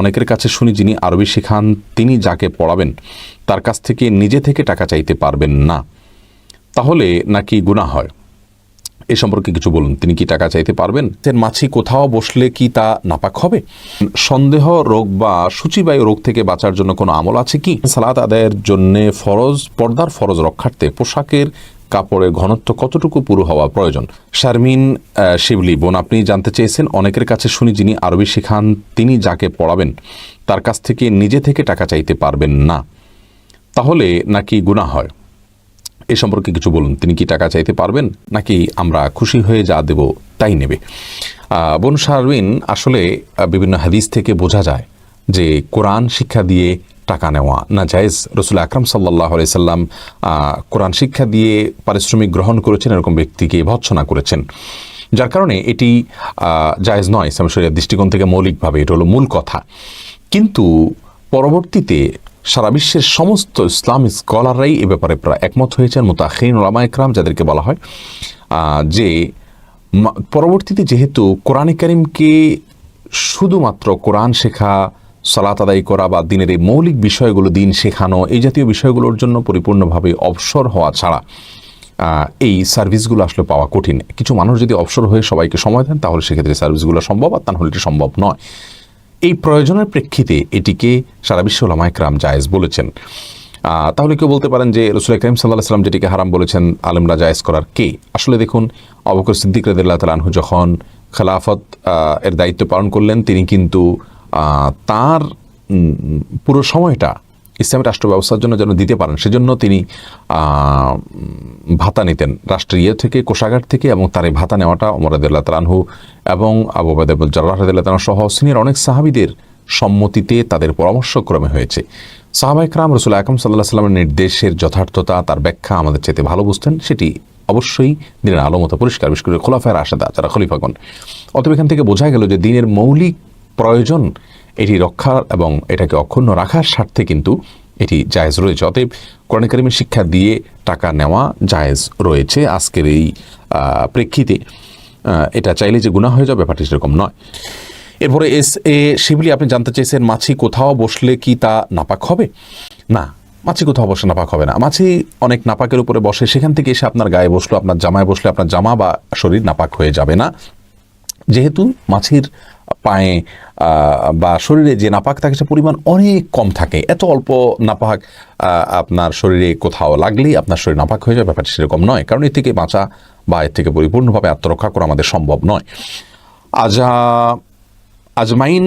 অনেকের কাছে শুনি যিনি আরবি শেখান, তিনি যাকে পড়াবেন, তার কাছ থেকে নিজে থেকে টাকা চাইতে পারবেন না। তাহলে নাকি গুনাহ হয়? এ সম্পর্কে কিছু বলুন। তিনি কি টাকা চাইতে পারবেন? মাছি কোথাও বসলে কি তা নাপাক হবে? সন্দেহ, রোগ বা সূচিবায়ু রোগ থেকে বাঁচার জন্য কোনো আমল আছে কি? সালাত আদায়ের জন্য ফরজ, পর্দার ফরজ রক্ষার্থে পোশাকের কাপড়ের ঘনত্ব কতটুকু পুরো হওয়া প্রয়োজন? শারমিন শিবলি, বোন, আপনি জানতে চেয়েছেন, অনেকের কাছে শুনি যিনি আরবি শেখান, তিনি যাকে পড়াবেন, তার কাছ থেকে নিজে থেকে টাকা চাইতে পারবেন না। তাহলে নাকি গুনাহ হয়? এ সম্পর্কে কিছু বলুন, তিনি কি টাকা চাইতে পারবেন, নাকি আমরা খুশি হয়ে যা দেব তাই নেবে? বোন শারমিন, আসলে বিভিন্ন হাদিস থেকে বোঝা যায় যে কোরআন শিক্ষা দিয়ে টাকা নেওয়া। না, জায়েজ। রসুল আকরাম সাল্লাহ সাল্লাম কোরআন শিক্ষা দিয়ে পারিশ্রমিক গ্রহণ করেছেন, এরকম ব্যক্তিকে ভৎসনা করেছেন। যার কারণে এটি জায়েজ নয় ইসলাম শরিয়ার দৃষ্টিকোণ থেকে মৌলিকভাবে, এটা হলো মূল কথা। কিন্তু পরবর্তীতে সারা বিশ্বের সমস্ত ইসলামী স্কলাররাই এ ব্যাপারে প্রায় একমত হয়েছেন মোতাখিন ওলামা একরাম যাদেরকে বলা হয় যে পরবর্তীতে যেহেতু কোরআন করিমকে শুধুমাত্র কোরআন শেখা সালাত আদায় করা বা দিনের এই মৌলিক বিষয়গুলো দিন শেখানো, এই জাতীয় বিষয়গুলোর জন্য পরিপূর্ণভাবে অবসর হওয়া ছাড়া এই সার্ভিসগুলো আসলে পাওয়া কঠিন। কিছু মানুষ যদি অবসর হয়ে সবাইকে সময় দেন, তাহলে সেক্ষেত্রে সার্ভিসগুলো সম্ভব, আর তা নাহলে এটি সম্ভব নয়। এই প্রয়োজনের প্রেক্ষিতে এটিকে সারা বিশ্ব ওলামাইকরাম জায়েজ বলেছেন। তাহলে কেউ বলতে পারেন যে রসুল করিম সাল্লাহ সাল্লাম যেটিকে হারাম বলেছেন, আলমরা জায়েজ করার কে? আসলে দেখুন অবকর সিদ্দিক রদুল্লাহ তালাহু যখন খেলাফত এর দায়িত্ব পালন করলেন, তিনি কিন্তু তার পুরো সময়টা ইসলামী রাষ্ট্র ব্যবস্থার জন্য যেন দিতে পারেন, সেজন্য তিনি ভাতা নিতেন রাষ্ট্রের ইয়ে থেকে, কোষাগার থেকে এবং তার এই ভাতা নেওয়াটা অমরাদুল্লাহ তালানহু এবং আবু বাদেবুল জাল্লাহ তালাহ সহ সিনিয়র অনেক সাহাবিদের সম্মতিতে তাদের পরামর্শক্রমে হয়েছে। সাহাবাই ক্রাম রসুল আকরম সাল্লাহ সাল্লামের নির্দেশের যথার্থতা, তার ব্যাখ্যা আমাদের চেতে ভালো বুঝতেন, সেটি অবশ্যই দিনের আলো মতো পরিষ্কার বিশেষ করে খোলাফায়ের আসাদা যারা খলিফাগণ। অতএব এখান থেকে বোঝা গেল যে দিনের মৌলিক প্রয়োজন, এটি রক্ষা এবং এটাকে অক্ষুণ্ণ রাখার স্বার্থে কিন্তু এটি জায়েজ রয়েছে। অতএব কোরআন কারিমের শিক্ষা দিয়ে টাকা নেওয়া জায়েজ রয়েছে আজকের এই প্রেক্ষিতে। এটা চাইলে যে গুণা হয়ে যাবে ব্যাপারটি সেরকম নয়। এরপরে এস এ শিবলি, আপনি জানতে চেয়েছেন মাছি কোথাও বসলে কি তা নাপাক হবে? না, মাছি কোথাও বসে নাপাক হবে না। মাছি অনেক নাপাকের উপরে বসে, সেখান থেকে এসে আপনার গায়ে বসল, আপনার জামায় বসলে আপনার জামা বা শরীর নাপাক হয়ে যাবে না। যেহেতু মাছির পায়ে বা শরীরে যে নাপাক থাকে, সে পরিমাণ অনেক কম থাকে। এত অল্প নাপাক আপনার শরীরে কোথাও লাগলেই আপনার শরীর নাপাক হয়ে যাবে। ব্যাপারটা সেরকম নয়। কারণ এর থেকে বাঁচা বা এর থেকে পরিপূর্ণভাবে আত্মরক্ষা করা আমাদের সম্ভব নয়। আজা আজমাইন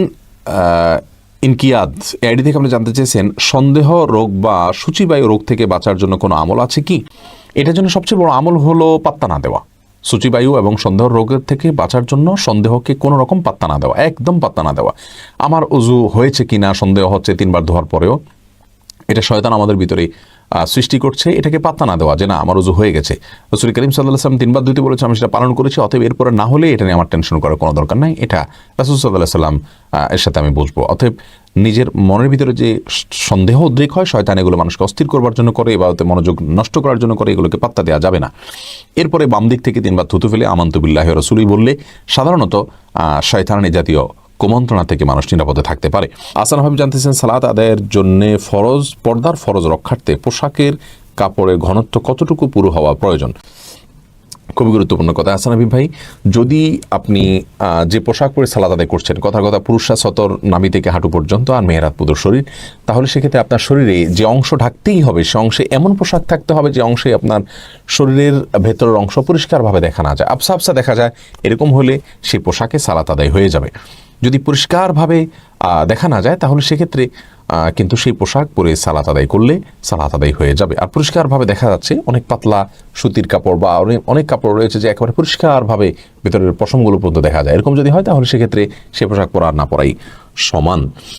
ইনকিয়াদ, এআইডি থেকে আপনি জানতে চেয়েছেন, সন্দেহ রোগ বা সূচিবায়ু রোগ থেকে বাঁচার জন্য কোনো আমল আছে কি? এটার জন্য সবচেয়ে বড় আমল হলো পাত্তা না দেওয়া। সূচিবায়ু এবং সন্দেহ রোগের থেকে বাঁচার জন্য সন্দেহকে কোনো রকম পাত্তা না দেওয়া, একদম পাত্তা না দেওয়া। আমার উজু হয়েছে কিনা সন্দেহ হচ্ছে তিনবার ধোয়ার পরেও। এটা শয়তান আমাদের ভিতরে সৃষ্টি করছে, এটাকে পাত্তা না দেওয়া যে না, আমার উজু হয়ে গেছে। রসুল করিম সাল্লাহ সাল্লাম তিনবার দুইতে বলেছে আমি সেটা পালন করেছি, অতএব এরপরে না হলে এটা নিয়ে আমার টেনশন করার কোনো দরকার নাই। এটা রাসুল সাল্লাহ সাল্লাম এর সাথে আমি বুঝব। অতএব নিজের মনের ভিতরে যে সন্দেহ উদ্রেক হয়, শয়তান এগুলো মানুষকে অস্থির করবার জন্য করে বা ওতে মনোযোগ নষ্ট করার জন্য করে, এগুলোকে পাত্তা দেওয়া যাবে না। এরপরে বাম দিক থেকে তিনবার থুতু ফেলে আমন্তবিল্লাহ রসুলই বললে, সাধারণত শয়তানি জাতীয় কুমন্ত্রণা থেকে মানুষ নিরাপদে থাকতে পারে। আসান হাবিব জানতেছেন, সালাত আদায়ের জন্য ফরজ, পর্দার ফরজ রক্ষার্থে পোশাকের কাপড়ের ঘনত্ব কতটুকু পুরো হওয়া প্রয়োজন? খুবই গুরুত্বপূর্ণ কথা। আসান হাবিব ভাই, যদি আপনি যে পোশাক পরে সালাদ আদায় করছেন, কথার কথা পুরুষরা সতর নামি থেকে হাঁটু পর্যন্ত আর মেয়েরাত পুদর শরীর, তাহলে সেক্ষেত্রে আপনার শরীরে যে অংশ ঢাকতেই হবে, সে অংশে এমন পোশাক থাকতে হবে যে অংশে আপনার শরীরের ভেতরের অংশ পরিষ্কারভাবে দেখা না যায়। আবসা আবসা দেখা যায়, এরকম হলে সেই পোশাকে সালাত আদায় হয়ে যাবে। যদি পরিষ্কারভাবে দেখা না যায়, তাহলে সেক্ষেত্রে কিন্তু সেই পোশাক পরে সালাত আদায় করলে সালাত আদায় হয়ে যাবে। আর পরিষ্কারভাবে দেখা যাচ্ছে, অনেক পাতলা সুতির কাপড় বা অনেক কাপড় রয়েছে যে একেবারে পরিষ্কারভাবে ভেতরের পশমগুলো পর্যন্ত দেখা যায়। এরকম যদি হয়, তাহলে সেক্ষেত্রে সে পোশাক পরা না পরাই সমান।